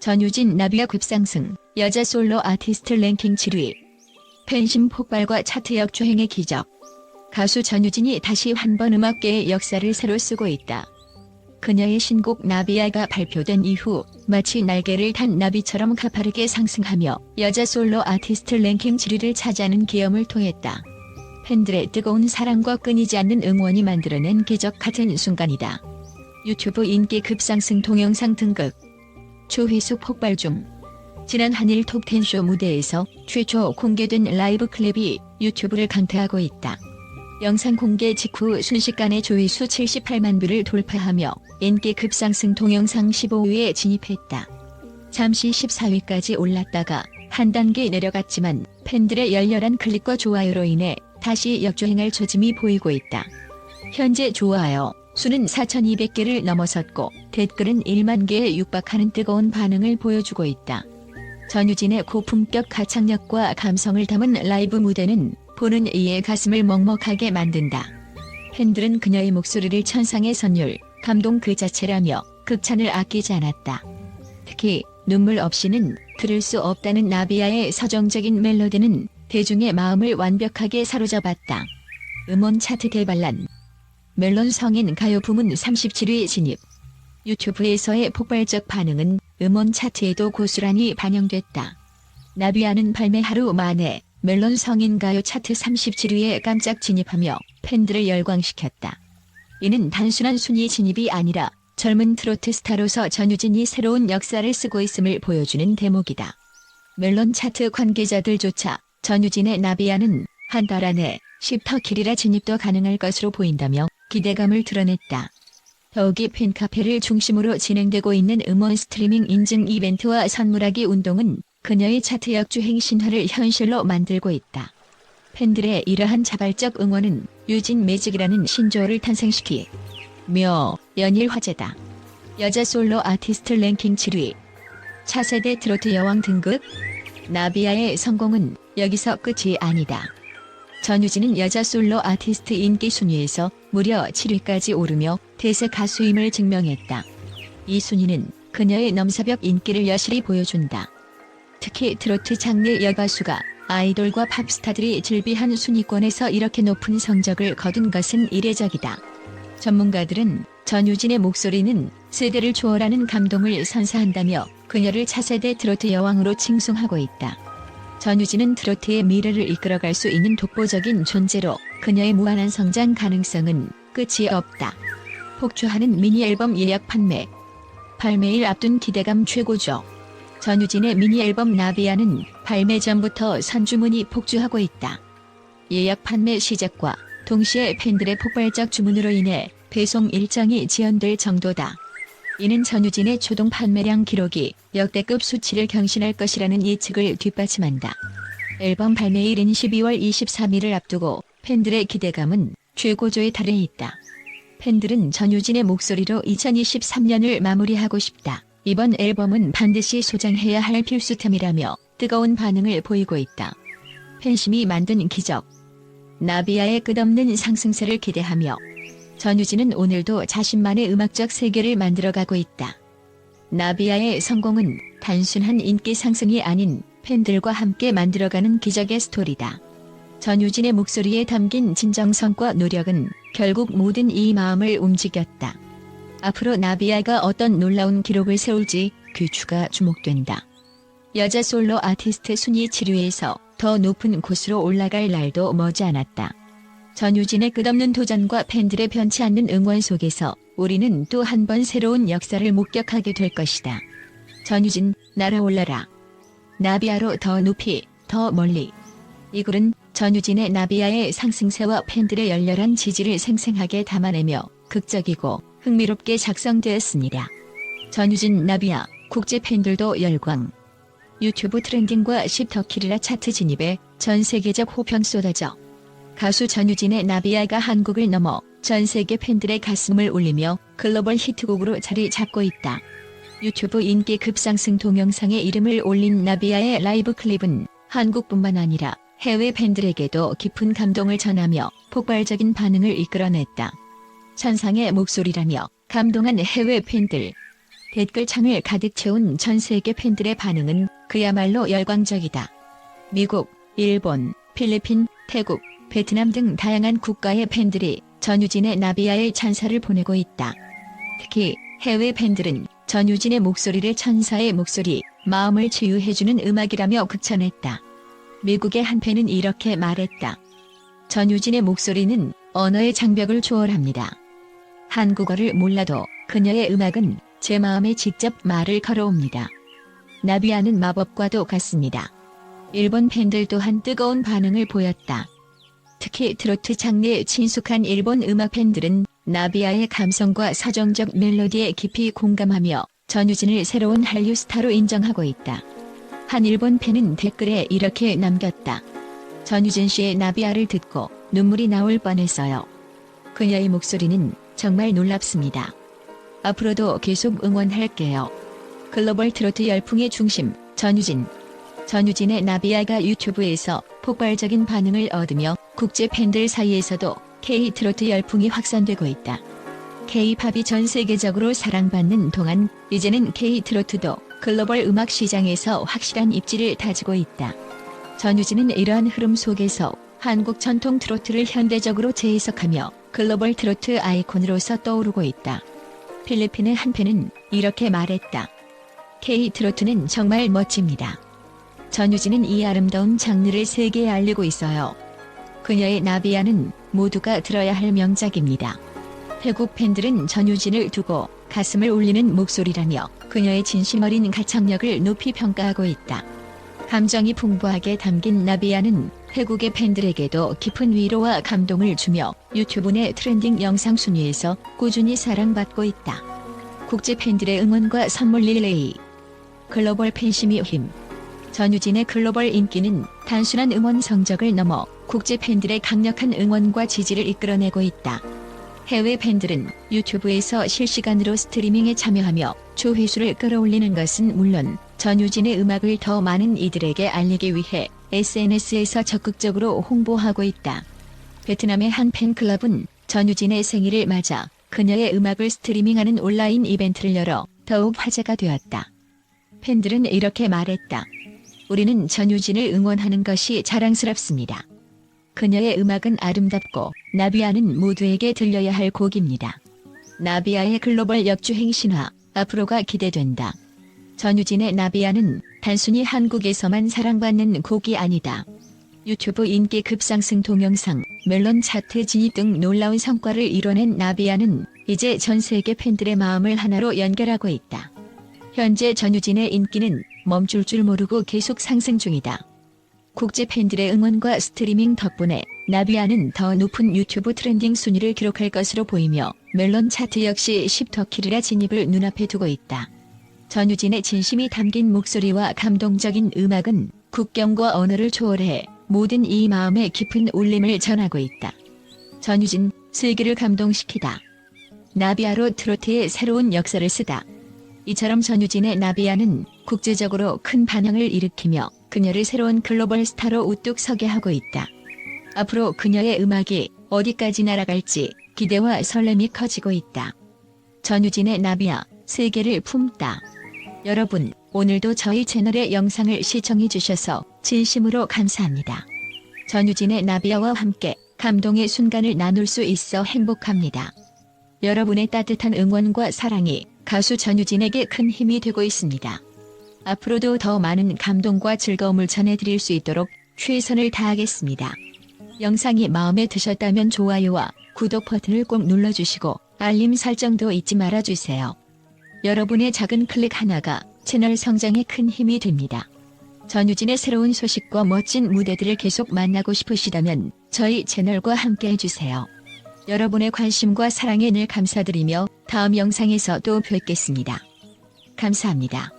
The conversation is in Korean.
전유진 나비야 급상승, 여자 솔로 아티스트 랭킹 7위. 팬심 폭발과 차트 역주행의 기적. 가수 전유진이 다시 한 번 음악계의 역사를 새로 쓰고 있다. 그녀의 신곡 나비야가 발표된 이후 마치 날개를 탄 나비처럼 가파르게 상승하며 여자 솔로 아티스트 랭킹 7위를 차지하는 기염을 통했다. 팬들의 뜨거운 사랑과 끊이지 않는 응원이 만들어낸 기적 같은 순간이다. 유튜브 인기 급상승 동영상 등극. 조회수 폭발 중. 지난 한일 톱10쇼 무대에서 최초 공개된 라이브 클립이 유튜브를 강타하고 있다. 영상 공개 직후 순식간에 조회수 78만 뷰를 돌파하며 인기 급상승 동영상 15위에 진입했다. 잠시 14위까지 올랐다가 한 단계 내려갔지만 팬들의 열렬한 클릭과 좋아요로 인해 다시 역주행할 조짐이 보이고 있다. 현재 좋아요 수는 4,200개를 넘어섰고 댓글은 1만 개에 육박하는 뜨거운 반응을 보여주고 있다. 전유진의 고품격 가창력과 감성을 담은 라이브 무대는 보는 이의 가슴을 먹먹하게 만든다. 팬들은 그녀의 목소리를 천상의 선율, 감동 그 자체라며 극찬을 아끼지 않았다. 특히 눈물 없이는 들을 수 없다는 나비야의 서정적인 멜로디는 대중의 마음을 완벽하게 사로잡았다. 음원 차트 대반란 멜론 성인 가요 부문 37위 진입 유튜브에서의 폭발적 반응은 음원 차트에도 고스란히 반영됐다. 나비야는 발매 하루 만에 멜론 성인 가요 차트 37위에 깜짝 진입하며 팬들을 열광시켰다. 이는 단순한 순위 진입이 아니라 젊은 트로트 스타로서 전유진이 새로운 역사를 쓰고 있음을 보여주는 대목이다. 멜론 차트 관계자들조차 전유진의 나비야는 한 달 안에 10터킬이라 진입도 가능할 것으로 보인다며 기대감을 드러냈다. 더욱이 팬카페를 중심으로 진행되고 있는 음원 스트리밍 인증 이벤트와 선물하기 운동은 그녀의 차트 역주행 신화를 현실로 만들고 있다. 팬들의 이러한 자발적 응원은 유진 매직이라는 신조어를 탄생시키 며 연일 화제다. 여자 솔로 아티스트 랭킹 7위 차세대 트로트 여왕 등급 나비야의 성공은 여기서 끝이 아니다. 전유진은 여자 솔로 아티스트 인기 순위에서 무려 7위까지 오르며 대세 가수임을 증명했다. 이 순위는 그녀의 넘사벽 인기를 여실히 보여준다. 특히 트로트 장르 여가수가 아이돌과 팝스타들이 즐비한 순위권에서 이렇게 높은 성적을 거둔 것은 이례적이다. 전문가들은 전유진의 목소리는 세대를 초월하는 감동을 선사한다며 그녀를 차세대 트로트 여왕으로 칭송하고 있다. 전유진은 트로트의 미래를 이끌어갈 수 있는 독보적인 존재로 그녀의 무한한 성장 가능성은 끝이 없다. 폭주하는 미니 앨범 예약 판매. 발매일 앞둔 기대감 최고죠. 전유진의 미니 앨범 나비야는 발매 전부터 선주문이 폭주하고 있다. 예약 판매 시작과 동시에 팬들의 폭발적 주문으로 인해 배송 일정이 지연될 정도다. 이는 전유진의 초동 판매량 기록이 역대급 수치를 경신할 것이라는 예측을 뒷받침한다. 앨범 발매일인 12월 23일을 앞두고 팬들의 기대감은 최고조에 달해 있다. 팬들은 전유진의 목소리로 2023년을 마무리하고 싶다. 이번 앨범은 반드시 소장해야 할 필수템이라며 뜨거운 반응을 보이고 있다. 팬심이 만든 기적. 나비야의 끝없는 상승세를 기대하며 전유진은 오늘도 자신만의 음악적 세계를 만들어가고 있다. 나비야의 성공은 단순한 인기 상승이 아닌 팬들과 함께 만들어가는 기적의 스토리다. 전유진의 목소리에 담긴 진정성과 노력은 결국 모든 이 마음을 움직였다. 앞으로 나비야가 어떤 놀라운 기록을 세울지 귀추가 주목된다. 여자 솔로 아티스트 순위 7위에서 더 높은 곳으로 올라갈 날도 머지않았다. 전유진의 끝없는 도전과 팬들의 변치 않는 응원 속에서 우리는 또 한 번 새로운 역사를 목격하게 될 것이다. 전유진, 날아올라라. 나비야로 더 높이, 더 멀리. 이 글은 전유진의 나비야의 상승세와 팬들의 열렬한 지지를 생생하게 담아내며 극적이고 흥미롭게 작성되었습니다. 전유진 나비야, 국제 팬들도 열광. 유튜브 트렌딩과 10터키리라 차트 진입에 전 세계적 호평 쏟아져 가수 전유진의 나비야가 한국을 넘어 전 세계 팬들의 가슴을 울리며 글로벌 히트곡으로 자리 잡고 있다. 유튜브 인기 급상승 동영상에 이름을 올린 나비야의 라이브 클립은 한국뿐만 아니라 해외 팬들에게도 깊은 감동을 전하며 폭발적인 반응을 이끌어냈다. 천상의 목소리라며 감동한 해외 팬들. 댓글창을 가득 채운 전 세계 팬들의 반응은 그야말로 열광적이다. 미국, 일본, 필리핀, 태국, 베트남 등 다양한 국가의 팬들이 전유진의 나비야의 찬사를 보내고 있다. 특히 해외 팬들은 전유진의 목소리를 천사의 목소리, 마음을 치유해주는 음악이라며 극찬했다. 미국의 한 팬은 이렇게 말했다. 전유진의 목소리는 언어의 장벽을 초월합니다. 한국어를 몰라도 그녀의 음악은 제 마음에 직접 말을 걸어옵니다. 나비아는 마법과도 같습니다. 일본 팬들 또한 뜨거운 반응을 보였다. 특히 트로트 장르에 친숙한 일본 음악 팬들은 나비아의 감성과 서정적 멜로디에 깊이 공감하며 전유진을 새로운 한류 스타로 인정하고 있다. 한 일본 팬은 댓글에 이렇게 남겼다. 전유진 씨의 나비아를 듣고 눈물이 나올 뻔했어요. 그녀의 목소리는 정말 놀랍습니다. 앞으로도 계속 응원할게요. 글로벌 트로트 열풍의 중심, 전유진. 전유진의 나비아가 유튜브에서 폭발적인 반응을 얻으며 국제 팬들 사이에서도 K 트로트 열풍이 확산되고 있다. K-팝이 전 세계적으로 사랑받는 동안 이제는 K 트로트도 글로벌 음악 시장에서 확실한 입지를 다지고 있다. 전유진은 이러한 흐름 속에서 한국 전통 트로트를 현대적으로 재해석하며 글로벌 트로트 아이콘으로서 떠오르고 있다. 필리핀의 한 팬은 이렇게 말했다. K 트로트는 정말 멋집니다. 전유진은 이 아름다운 장르를 세계에 알리고 있어요. 그녀의 나비아는 모두가 들어야 할 명작입니다. 태국 팬들은 전유진을 두고 가슴을 울리는 목소리라며 그녀의 진심 어린 가창력을 높이 평가하고 있다. 감정이 풍부하게 담긴 나비아는 태국의 팬들에게도 깊은 위로와 감동을 주며 유튜브 내 트렌딩 영상 순위에서 꾸준히 사랑받고 있다. 국제 팬들의 응원과 선물 릴레이 글로벌 팬심이 힘 전유진의 글로벌 인기는 단순한 응원 성적을 넘어 국제 팬들의 강력한 응원과 지지를 이끌어내고 있다. 해외 팬들은 유튜브에서 실시간으로 스트리밍에 참여하며 조회수를 끌어올리는 것은 물론 전유진의 음악을 더 많은 이들에게 알리기 위해 SNS에서 적극적으로 홍보하고 있다. 베트남의 한 팬클럽은 전유진의 생일을 맞아 그녀의 음악을 스트리밍하는 온라인 이벤트를 열어 더욱 화제가 되었다. 팬들은 이렇게 말했다. 우리는 전유진을 응원하는 것이 자랑스럽습니다. 그녀의 음악은 아름답고 나비아는 모두에게 들려야 할 곡입니다. 나비아의 글로벌 역주행 신화 앞으로가 기대된다. 전유진의 나비아는 단순히 한국에서만 사랑받는 곡이 아니다. 유튜브 인기 급상승 동영상, 멜론 차트 진입 등 놀라운 성과를 이뤄낸 나비아는 이제 전 세계 팬들의 마음을 하나로 연결하고 있다. 현재 전유진의 인기는 멈출 줄 모르고 계속 상승 중이다. 국제 팬들의 응원과 스트리밍 덕분에 나비아는 더 높은 유튜브 트렌딩 순위를 기록할 것으로 보이며 멜론 차트 역시 10터키리라 진입을 눈앞에 두고 있다. 전유진의 진심이 담긴 목소리와 감동적인 음악은 국경과 언어를 초월해 모든 이 마음의 깊은 울림을 전하고 있다. 전유진, 세계를 감동시키다. 나비아로 트로트의 새로운 역사를 쓰다. 이처럼 전유진의 나비아는 국제적으로 큰 반향을 일으키며 그녀를 새로운 글로벌 스타로 우뚝 서게 하고 있다. 앞으로 그녀의 음악이 어디까지 날아갈지 기대와 설렘이 커지고 있다. 전유진의 나비아, 세계를 품다. 여러분, 오늘도 저희 채널의 영상을 시청해 주셔서 진심으로 감사합니다. 전유진의 나비아와 함께 감동의 순간을 나눌 수 있어 행복합니다. 여러분의 따뜻한 응원과 사랑이 가수 전유진에게 큰 힘이 되고 있습니다. 앞으로도 더 많은 감동과 즐거움을 전해드릴 수 있도록 최선을 다하겠습니다. 영상이 마음에 드셨다면 좋아요와 구독 버튼을 꼭 눌러주시고 알림 설정도 잊지 말아주세요. 여러분의 작은 클릭 하나가 채널 성장에 큰 힘이 됩니다. 전유진의 새로운 소식과 멋진 무대들을 계속 만나고 싶으시다면 저희 채널과 함께 해주세요. 여러분의 관심과 사랑에 늘 감사드리며 다음 영상에서 또 뵙겠습니다. 감사합니다.